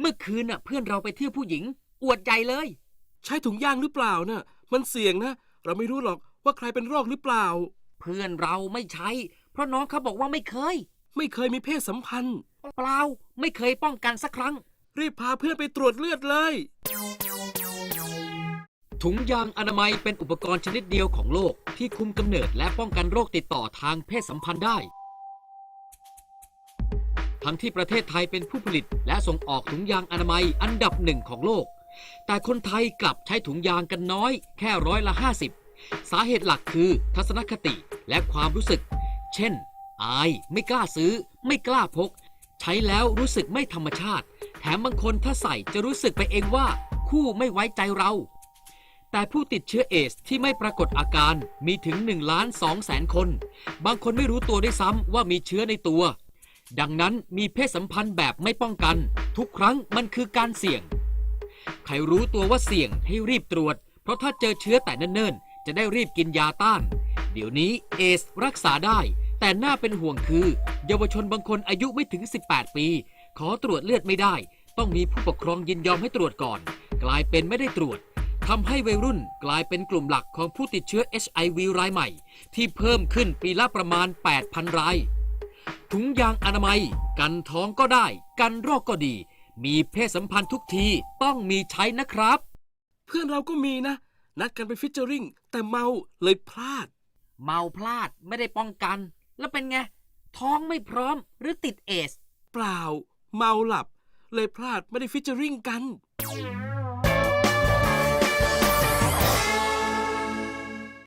เมื่อคืนน่ะ เพื่อนเราไปเที่ยวผู้หญิง อวดใหญ่เลย ใช้ถุงยางหรือเปล่าน่ะ มันเสี่ยงนะ เราไม่รู้หรอกว่าใครเป็นโรคหรือเปล่า เพื่อนเราไม่ใช้ เพราะน้องเขาบอกว่าไม่เคย ไม่เคยมีเพศสัมพันธ์ เปล่าไม่เคยป้องกันสักครั้ง รีบพาเพื่อนไปตรวจเลือดเลย ถุงยางอนามัยเป็นอุปกรณ์ชนิดเดียวของโลก ที่คุมกำเนิดและป้องกันโรคติดต่อทางเพศสัมพันธ์ได้ ทั้งที่ประเทศไทยเป็นผู้ผลิต และส่งออกถุงยางอนามัยอันดับหนึ่งของโลก แต่คนไทยกลับใช้ถุงยางกันน้อย แค่ร้อยละ 50 สาเหตุหลักคือทัศนคติและความรู้สึก เช่น อาย ไม่กล้าซื้อ ไม่กล้าพก ใช้แล้วรู้สึกไม่ธรรมชาติ แถมบางคนถ้าใส่จะรู้สึกไปเองว่า คู่ไม่ไว้ใจเราแต่ผู้ติดเชื้อเอสที่ไม่ปรากฏอาการมีถึง1ล้าน2แสนคน บางคนไม่รู้ตัวด้วยซ้ำว่ามีเชื้อในตัว ดังนั้นมีเพศสัมพันธ์แบบไม่ป้องกัน ทุกครั้งมันคือการเสี่ยง ใครรู้ตัวว่าเสี่ยงให้รีบตรวจ เพราะถ้าเจอเชื้อแต่เนิ่นๆ จะได้รีบกินยาต้าน เดี๋ยวนี้เอสรักษาได้ แต่น่าเป็นห่วงคือ เยาวชนบางคนอายุไม่ถึง 18 ปี ขอตรวจเลือดไม่ได้ ต้องมีผู้ปกครองยินยอมให้ตรวจก่อน กลายเป็นไม่ได้ตรวจทำให้วัยรุ่นกลายเป็นกลุ่มหลักของผู้ติดเชื้อ HIV รายใหม่ ที่เพิ่มขึ้นปีละประมาณ 8,000 ราย ถุงยางอนามัย กันท้องก็ได้ กันโรคก็ดี มีเพศสัมพันธ์ทุกทีต้องมีใช้นะครับ เพื่อนเราก็มีนะ นัดกันไปฟิชเจอริงแต่เมาเลยพลาด เมาพลาดไม่ได้ป้องกัน แล้วเป็นไง ท้องไม่พร้อมหรือติดเอส เปล่า เมาหลับ เลยพลาดไม่ได้ฟิชเจอริงกันอ